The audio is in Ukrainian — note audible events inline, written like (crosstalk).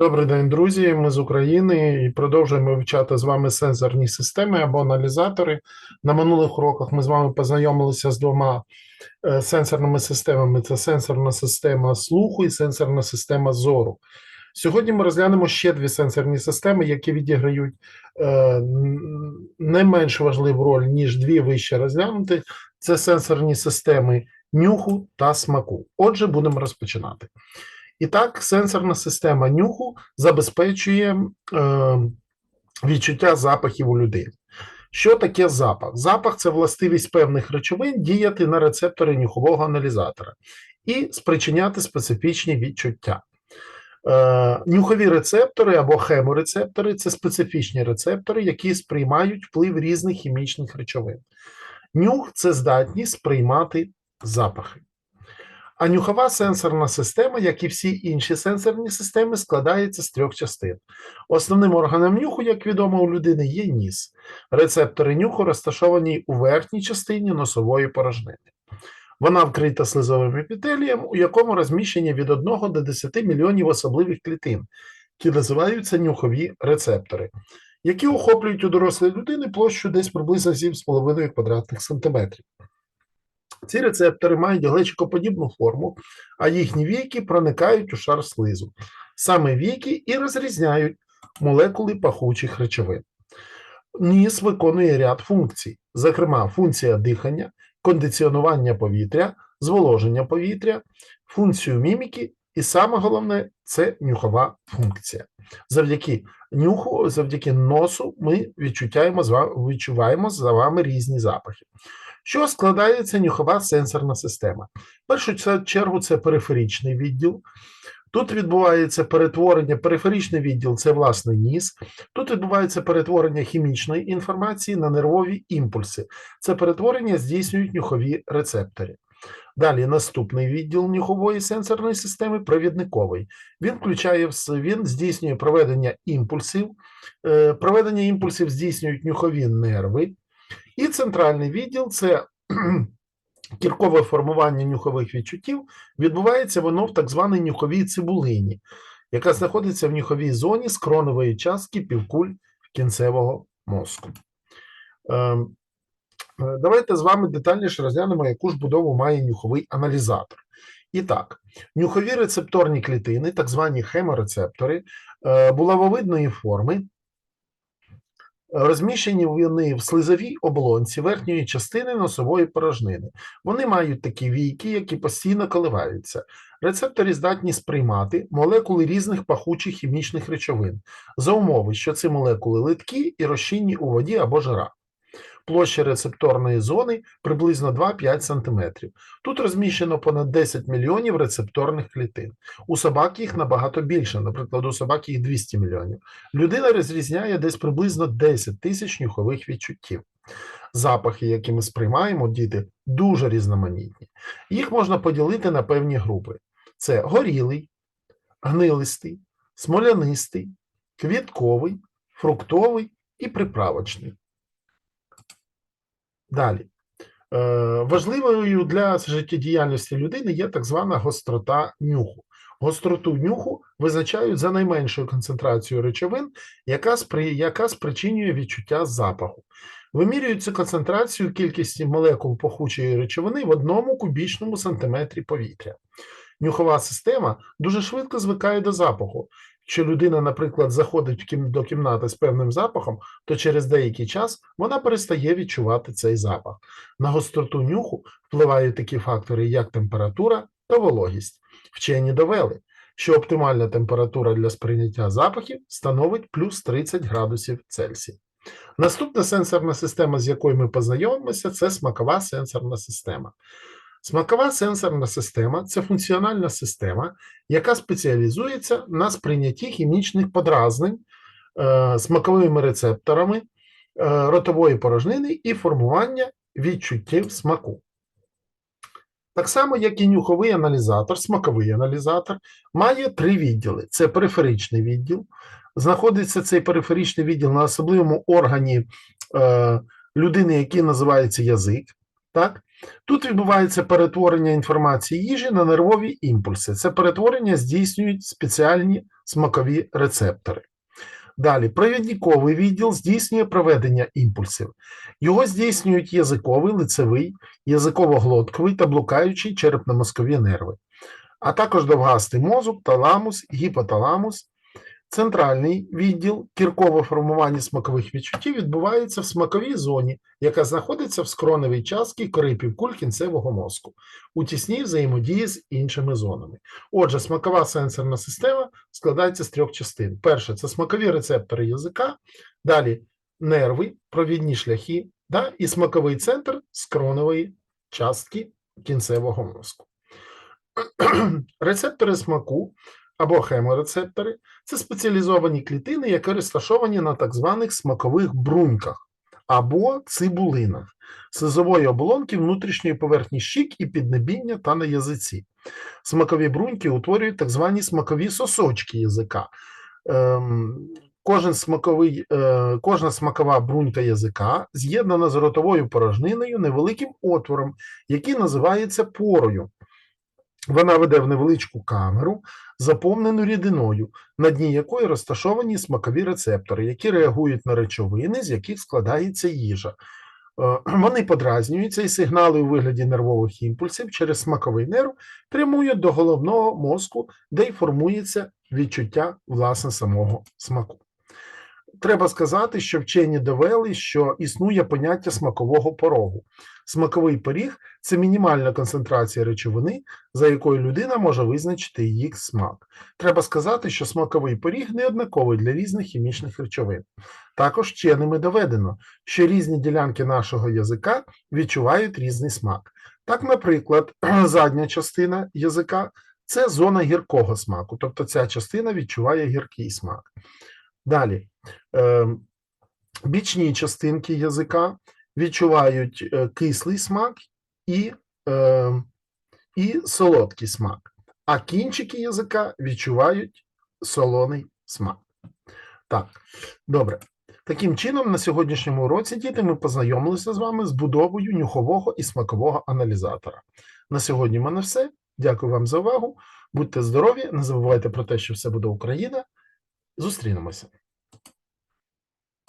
Добрий день, друзі. Ми з України і продовжуємо вивчати з вами сенсорні системи або аналізатори. На минулих уроках ми з вами познайомилися з двома е, сенсорними системами: це сенсорна система слуху і сенсорна система зору. Сьогодні ми розглянемо ще дві сенсорні системи, які відіграють е, не менш важливу роль, ніж дві вище розглянути. Це сенсорні системи нюху та смаку. Отже, будемо розпочинати. І так, сенсорна система нюху забезпечує е, відчуття запахів у людини. Що таке запах? Запах це властивість певних речовин діяти на рецептори нюхового аналізатора і спричиняти специфічні відчуття. Е, нюхові рецептори або хеморецептори це специфічні рецептори, які сприймають вплив різних хімічних речовин. Нюх це здатність сприймати запахи. А нюхова сенсорна система, як і всі інші сенсорні системи, складається з трьох частин. Основним органом нюху, як відомо у людини, є ніс. Рецептори нюху розташовані у верхній частині носової порожнини. Вона вкрита слизовим епітелієм, у якому розміщені від 1 до 10 мільйонів особливих клітин, які називаються нюхові рецептори, які охоплюють у дорослої людини площу десь приблизно 7,5 квадратних сантиметрів. Ці рецептори мають глечикоподібну форму, а їхні віки проникають у шар слизу. Саме віки і розрізняють молекули пахучих речовин. Ніс виконує ряд функцій, зокрема, функція дихання, кондиціонування повітря, зволоження повітря, функцію міміки, і саме головне це нюхова функція. Завдяки нюху, завдяки носу, ми відчуваємо з вами, різні запахи. Що складається нюхова сенсорна система? В першу чергу це периферичний відділ. Тут відбувається перетворення, периферичний відділ це власне ніс. Тут відбувається перетворення хімічної інформації на нервові імпульси. Це перетворення здійснюють нюхові рецептори. Далі наступний відділ нюхової сенсорної системи провідниковий. Він включає він здійснює проведення імпульсів. Е, Проведення імпульсів здійснюють нюхові нерви. І центральний відділ це (clears throat) кіркове формування нюхових відчуттів. Відбувається воно в так званій нюховій цибулині, яка знаходиться в нюховій зоні скронової частки півкуль кінцевого мозку. Ем, е, Давайте з вами детальніше розглянемо, яку ж будову має нюховий аналізатор. І так, нюхові рецепторні клітини, так звані хеморецептори, е, булавовидної форми, Розміщені вони в слизовій оболонці верхньої частини носової порожнини. Вони мають такі війки, які постійно коливаються. Рецептори здатні сприймати молекули різних пахучих хімічних речовин за умови, що ці молекули литкі і розчинні у воді або жирах. Площа рецепторної зони приблизно 2-5 см. Тут розміщено понад 10 мільйонів рецепторних клітин. У собак їх набагато більше, наприклад, у собак їх 200 мільйонів. Людина розрізняє десь приблизно 10 тисяч нюхових відчуттів. Запахи, які ми сприймаємо, діти, дуже різноманітні. Їх можна поділити на певні групи: це горілий, гнилистий, смолянистий, квітковий, фруктовий і приправочний. Далі. Е, Важливою для життєдіяльності людини є так звана гострота нюху. Гостроту нюху визначають за найменшою концентрацією речовин, яка, спри... яка спричинює відчуття запаху. Вимірюють цю концентрацію кількості молекул пахучої речовини в одному кубічному сантиметрі повітря. Нюхова система дуже швидко звикає до запаху. Якщо людина, наприклад, заходить до кімнати з певним запахом, то через деякий час вона перестає відчувати цей запах. На гостроту нюху впливають такі фактори, як температура та вологість. Вчені довели, що оптимальна температура для сприйняття запахів становить плюс 30 градусів Цельсія. Наступна сенсорна система, з якою ми познайомимося, це смакова сенсорна система. Смакова сенсорна система це функціональна система, яка спеціалізується на сприйнятті хімічних подразнень е, смаковими рецепторами е, ротової порожнини і формування відчуттів смаку. Так само, як і нюховий аналізатор, смаковий аналізатор, має три відділи: це периферичний відділ. Знаходиться цей периферичний відділ на особливому органі е, людини, який називається язик. Так? Тут відбувається перетворення інформації їжі на нервові імпульси. Це перетворення здійснюють спеціальні смакові рецептори. Далі, провідниковий відділ здійснює проведення імпульсів. Його здійснюють язиковий, лицевий, язиково-глотковий та блукаючий черепно-мозкові нерви, а також довгастий мозок, таламус, гіпоталамус. Центральний відділ кіркове формування смакових відчуттів відбувається в смаковій зоні, яка знаходиться в скроневій частці кори півкуль кінцевого мозку, у тісній взаємодії з іншими зонами. Отже, смакова сенсорна система складається з трьох частин. Перше це смакові рецептори язика, далі нерви, провідні шляхи, да, і смаковий центр скроневої частки кінцевого мозку. (clears throat) Рецептори смаку або хеморецептори це спеціалізовані клітини, які розташовані на так званих смакових бруньках або цибулинах слизової оболонки внутрішньої поверхні щік і піднебіння та на язиці. Смакові бруньки утворюють так звані смакові сосочки язика. Ем, Кожен смаковий, е, кожна смакова брунька язика з'єднана з ротовою порожниною невеликим отвором, який називається порою. Вона веде в невеличку камеру, заповнену рідиною, на дні якої розташовані смакові рецептори, які реагують на речовини, з яких складається їжа. Е, (clears throat) Вони подразнюються і сигнали у вигляді нервових імпульсів через смаковий нерв прямують до головного мозку, де й формується відчуття власне самого смаку. Треба сказати, що вчені довели, що існує поняття смакового порогу. Смаковий поріг це мінімальна концентрація речовини, за якою людина може визначити їх смак. Треба сказати, що смаковий поріг не однаковий для різних хімічних речовин. Також вченими доведено, що різні ділянки нашого язика відчувають різний смак. Так, наприклад, (clears throat) задня частина язика це зона гіркого смаку, тобто ця частина відчуває гіркий смак. Далі, е, бічні частинки язика відчувають е, кислий смак і, е, і солодкий смак, а кінчики язика відчувають солоний смак. Так, добре. Таким чином, на сьогоднішньому уроці, діти, ми познайомилися з вами з будовою нюхового і смакового аналізатора. На сьогодні в мене все. Дякую вам за увагу. Будьте здорові, не забувайте про те, що все буде Україна. Зустрінемося.